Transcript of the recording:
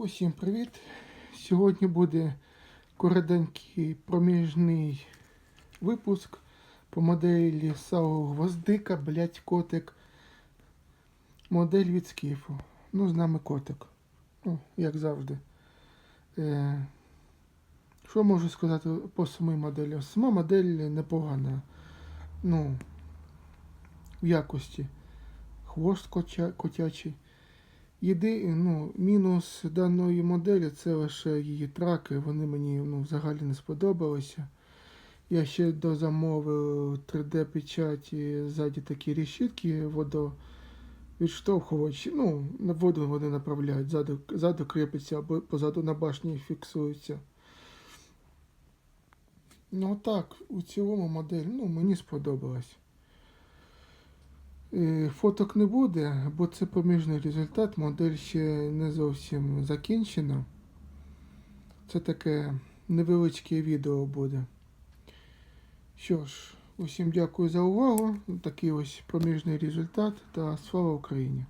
Усім привіт! Сьогодні буде коротенький проміжний випуск по моделі САУ Гвоздика, блять, котик. Модель від Скіфу. Ну, з нами котик. Ну, як завжди. Е, що можу сказати по самій моделі? Сама модель непогана. Ну, в якості. Хвост котя, котячий. Єди, ну, мінус даної моделі це лише її траки. Вони мені ну, взагалі не сподобалися. Я ще дозамовив 3D-печаті ззаді такі решітки водовідштовхувачі. Ну, на воду вони направляють, ззаду, ззаду кріпиться або позаду на башні фіксується. Ну так, у цілому модель ну, мені сподобалась. Е, Фоток не буде, бо це поміжний результат. Модель ще не зовсім закінчена. Це таке невеличке відео буде. Що ж, усім дякую за увагу. Такий ось проміжний результат та слава Україні!